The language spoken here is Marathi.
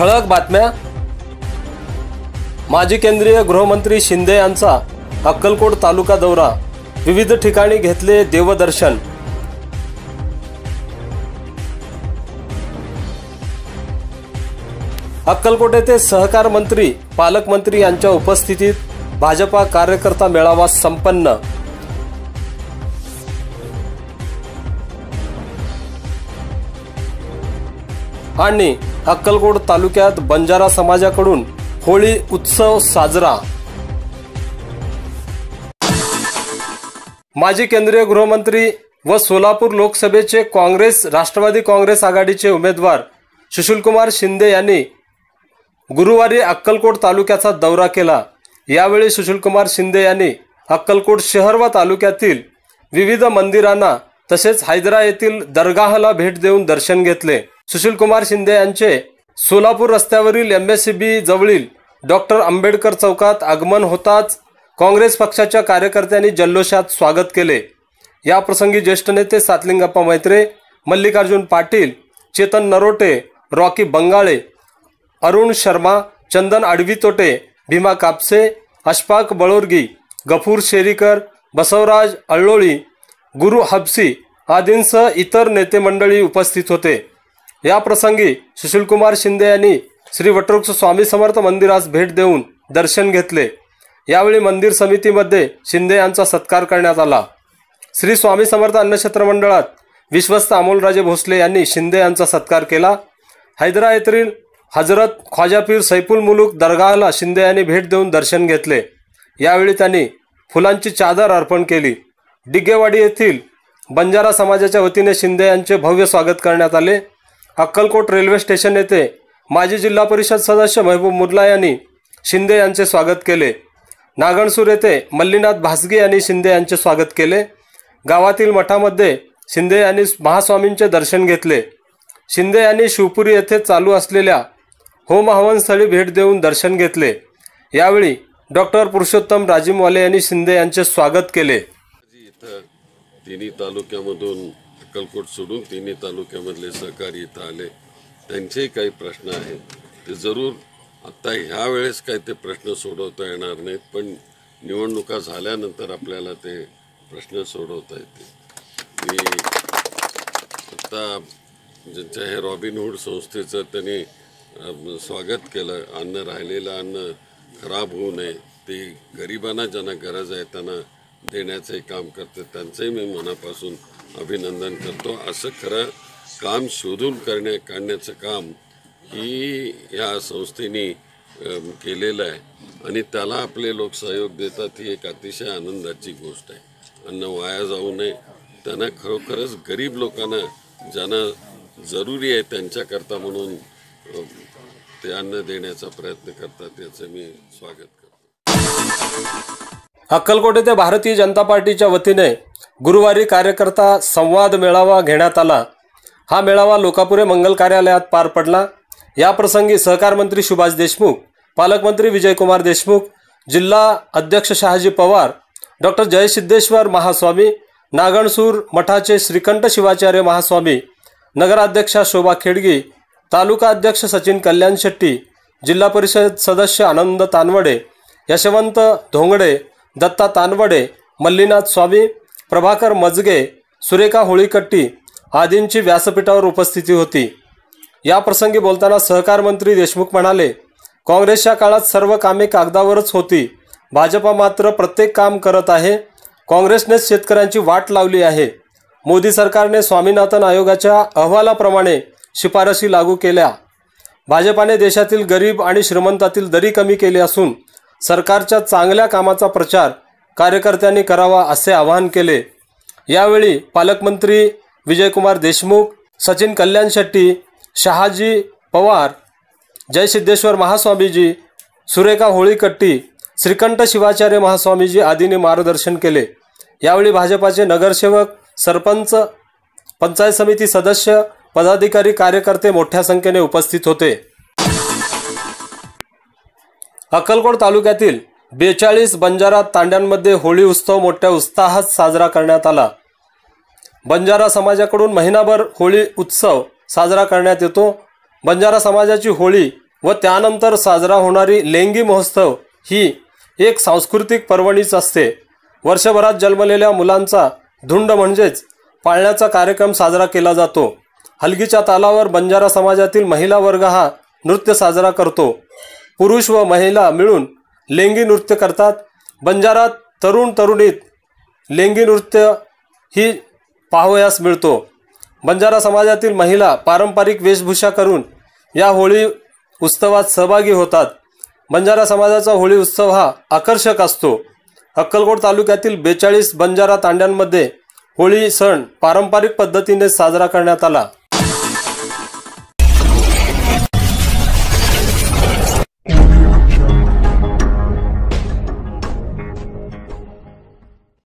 ठळक बातम्या. माजी केंद्रीय गृहमंत्री शिंदे यांचा अक्कलकोट तालुका दौरा. विविध ठिकाणी घेतले देवदर्शन. अक्कलकोट येथे सहकार मंत्री पालकमंत्री यांच्या उपस्थितीत भाजपा कार्यकर्ता मेळावा संपन्न. आणि अक्कलकोट तालुक्यात बंजारा समाजाकडून होळी उत्सव साजरा. माजी केंद्रीय गृहमंत्री व सोलापूर लोकसभेचे काँग्रेस राष्ट्रवादी काँग्रेस आघाडीचे उमेदवार सुशीलकुमार शिंदे यांनी गुरुवारी अक्कलकोट तालुक्याचा दौरा केला. यावेळी सुशीलकुमार शिंदे यांनी अक्कलकोट शहर व तालुक्यातील विविध मंदिरांना तसेच हैदरा येथील दर्गाहला भेट देऊन दर्शन घेतले. सुशीलकुमार शिंदे यांचे सोलापूर रस्त्यावरील एम एस सी बी जवळील डॉक्टर आंबेडकर चौकात आगमन होताच काँग्रेस पक्षाच्या कार्यकर्त्यांनी जल्लोषात स्वागत केले. या प्रसंगी ज्येष्ठ नेते सातलिंगप्पा मैत्रे मल्लिकार्जुन पाटील चेतन नरोटे रॉकी बंगाळे अरुण शर्मा चंदन आडवीतोटे भीमा कापसे अशफाक बळोरगी गफूर शेरीकर बसवराज अळ्ळोळी गुरु हबसी आदींसह इतर नेते मंडळी उपस्थित होते. या प्रसंगी सुशीलकुमार शिंदे यांनी श्री वटवृक्ष स्वामी समर्थ मंदिरास भेट देऊन दर्शन घेतले. यावेळी मंदिर समितीमध्ये शिंदे यांचा सत्कार करण्यात आला. श्री स्वामी समर्थ अन्नक्षेत्र मंडळात विश्वस्त अमोलराजे भोसले यांनी शिंदे यांचा सत्कार केला. हैदरा येथील हजरत ख्वाजापीर सैफुल मुलूक दरगाहला शिंदे यांनी भेट देऊन दर्शन घेतले. यावेळी त्यांनी फुलांची चादर अर्पण केली. डिग्गेवाडी येथील बंजारा समाजाच्या वतीने शिंदे यांचे भव्य स्वागत करण्यात आले. अक्कलकोट रेल्वे स्टेशन येथे माजी जिल्हा परिषद सदस्य महबूब मुदला यांनी शिंदे यांचे स्वागत केले. नागणसूर येथे मल्लीनाथ भासगे यांनी शिंदे यांचे स्वागत केले. गावातील मठामध्ये शिंदे यांनी महास्वामींचे दर्शन घेतले. शिंदे यांनी शिवपुरी येथे चालू असलेल्या होम हवन स्थळी भेट देऊन दर्शन घेतले. यावेळी डॉक्टर पुरुषोत्तम राजीमवाले यांनी शिंदे यांचे स्वागत केले. तिन्ही तालुक्यामधून अक्कलकोट सोडून तिन्ही तालुक्यामधले सहकारी इथं आले. त्यांचेही काही प्रश्न आहेत. ते जरूर आत्ता ह्या वेळेस काही ते प्रश्न सोडवता येणार नाहीत पण निवडणुका झाल्यानंतर आपल्याला ते प्रश्न सोडवता येतील. मी आत्ता ज्यांच्या हे रॉबिनहूड संस्थेचं त्यांनी स्वागत केलं. अन्न राहिलेलं अन्न खराब होऊ नये. ते गरिबांना ज्यांना गरज आहे त्यांना देण्याचे काम करते त्यांचंही मी मनापासून अभिनंदन करतो. असं खरं काम शोधून करण्या काढण्याचं काम ही या संस्थेने केलेलं आहे. आणि त्याला आपले लोक सहयोग देतात ही एक अतिशय आनंदाची गोष्ट आहे. अन्न वाया जाऊ नये. त्यांना खरोखरच गरीब लोकांना ज्यांना जरुरी आहे त्यांच्याकरता म्हणून ते अन्न देण्याचा प्रयत्न करतात याचं मी स्वागत करतो. अक्कलकोट येथे भारतीय जनता पार्टीच्या वतीने गुरुवारी कार्यकर्ता संवाद मेळावा घेण्यात आला. हा मेळावा लोकापुरे मंगल कार्यालयात पार पडला. याप्रसंगी सहकार मंत्री सुभाष देशमुख पालकमंत्री विजयकुमार देशमुख जिल्हा अध्यक्ष शहाजी पवार डॉक्टर जयसिद्धेश्वर महास्वामी नागणसूर मठाचे श्रीकंठ शिवाचार्य महास्वामी नगराध्यक्षा शोभा खेडगी तालुका अध्यक्ष सचिन कल्याण शेट्टी जिल्हा परिषद सदस्य आनंद तानवडे यशवंत धोंगडे दत्ता तानवडे मल्लीनाथ स्वामी प्रभाकर मजगे सुरेखा होळीकट्टी आदींची व्यासपीठावर उपस्थिती होती. या प्रसंगी बोलताना सहकार मंत्री देशमुख म्हणाले काँग्रेसच्या काळात सर्व कामे कागदावरच होती. भाजपा मात्र प्रत्येक काम करत आहे. काँग्रेसनेच शेतकऱ्यांची वाट लावली आहे. मोदी सरकारने स्वामीनाथन आयोगाच्या अहवालाप्रमाणे शिफारशी लागू केल्या. भाजपाने देशातील गरीब आणि श्रीमंतातील दरी कमी केली असून सरकारच्या चांगल्या कामाचा प्रचार कार्यकर्त्यांनी करावा असे आवाहन केले. यावेळी पालकमंत्री विजयकुमार देशमुख सचिन कल्याण शेट्टी शहाजी पवार जयसिद्धेश्वर महास्वामीजी सुरेखा होळीकट्टी श्रीकंठ शिवाचार्य महास्वामीजी आदींनी मार्गदर्शन केले. यावेळी भाजपाचे नगरसेवक सरपंच पंचायत समिती सदस्य पदाधिकारी कार्यकर्ते मोठ्या संख्येने उपस्थित होते. अक्कलकोट तालुक्यातील बेचाळीस बंजारा तांड्यांमध्ये होळी उत्सव मोठ्या उत्साहात साजरा करण्यात आला. बंजारा समाजाकडून महिनाभर होळी उत्सव साजरा करण्यात येतो. बंजारा समाजाची होळी व त्यानंतर साजरा होणारी लेंगी महोत्सव ही एक सांस्कृतिक पर्वणीच असते. वर्षभरात जन्मलेल्या मुलांचा धुंड म्हणजेच पाळण्याचा कार्यक्रम साजरा केला जातो. हलगीच्या तालावर बंजारा समाजातील महिला वर्ग हा नृत्य साजरा करतो. पुरुष व महिला मिळून लेंगी नृत्य करतात. बंजारात तरुण तरुणीत लेंगी नृत्य ही पाहावयास मिळतो. बंजारा समाजातील महिला पारंपरिक वेशभूषा करून या होळी उत्सवात सहभागी होतात. बंजारा समाजाचा होळी उत्सव हा आकर्षक असतो. अक्कलकोट तालुक्यातील बेचाळीस बंजारा तांड्यांमध्ये होळी सण पारंपरिक पद्धतीने साजरा करण्यात आला.